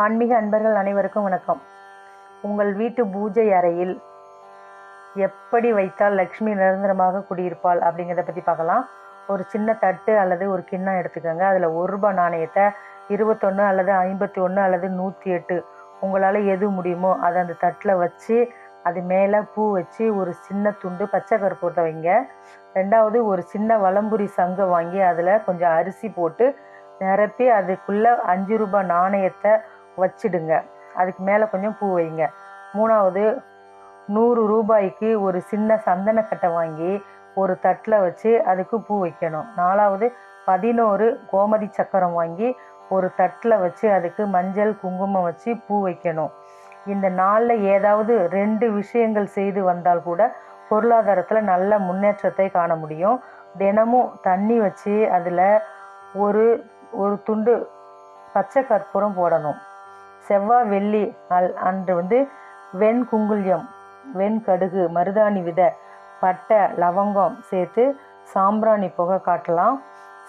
ஆன்மீக அன்பர்கள் அனைவருக்கும் வணக்கம். உங்கள் வீட்டு பூஜை அறையில் எப்படி வைத்தால் லக்ஷ்மி நிரந்தரமாக குடியிருப்பாள் அப்படிங்கிறத பற்றி பார்க்கலாம். ஒரு சின்ன தட்டு அல்லது ஒரு கிண்ணம் எடுத்துக்கோங்க. அதில் ஒரு ரூபாய் நாணயத்தை இருபத்தொன்று அல்லது ஐம்பத்தி ஒன்று அல்லது நூற்றி எட்டு உங்களால் எது முடியுமோ அதை அந்த தட்டில் வச்சு அது மேலே பூ வச்சு ஒரு சின்ன துண்டு பச்சை கற்பூரத்தை வைங்க. ரெண்டாவது ஒரு சின்ன வலம்புரி சங்கம் வாங்கி அதில் கொஞ்சம் அரிசி போட்டு நிரப்பி அதுக்குள்ளே அஞ்சு ரூபாய் நாணயத்தை வச்சிடுங்க. அதுக்கு மேலே கொஞ்சம் பூ வைங்க. மூணாவது நூறு ரூபாய்க்கு ஒரு சின்ன சந்தனக்கட்டை வாங்கி ஒரு தட்டில் வச்சு அதுக்கு பூ வைக்கணும். நாலாவது பதினோரு கோமதி சக்கரம் வாங்கி ஒரு தட்டில் வச்சு அதுக்கு மஞ்சள் குங்குமம் வச்சு பூ வைக்கணும். இந்த நாளில் ஏதாவது ரெண்டு விஷயங்கள் செய்து வந்தால் கூட பொருளாதாரத்தில் நல்ல முன்னேற்றத்தை காண முடியும். தினமும் தண்ணி வச்சு அதில் ஒரு ஒரு துண்டு பச்சை கற்பூரம் போடணும். செவ்வாய் வெள்ளி அல் அன்று வந்து வெண் வெண்கடுகு மருதாணி விதை பட்டை லவங்கம் சேர்த்து சாம்பிராணி புகை காட்டலாம்.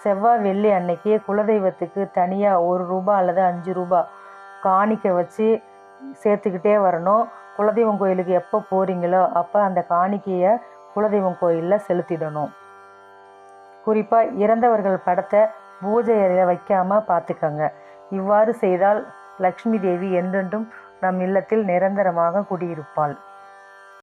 செவ்வாய் வெள்ளி அன்னைக்கு குலதெய்வத்துக்கு தனியாக ஒரு ரூபா அல்லது அஞ்சு ரூபா காணிக்கை வச்சு சேர்த்துக்கிட்டே வரணும். குலதெய்வம் கோயிலுக்கு எப்போ போகிறீங்களோ அப்போ அந்த காணிக்கையை குலதெய்வம் கோயிலில் செலுத்திடணும். குறிப்பாக இறந்தவர்கள் படத்தை பூஜை அறையில் வைக்காமல் பார்த்துக்கங்க இவ்வாறு செய்தால் லக்ஷ்மி தேவி என்றென்றும் நம் இல்லத்தில் நிரந்தரமாக குடியிருப்பாள்.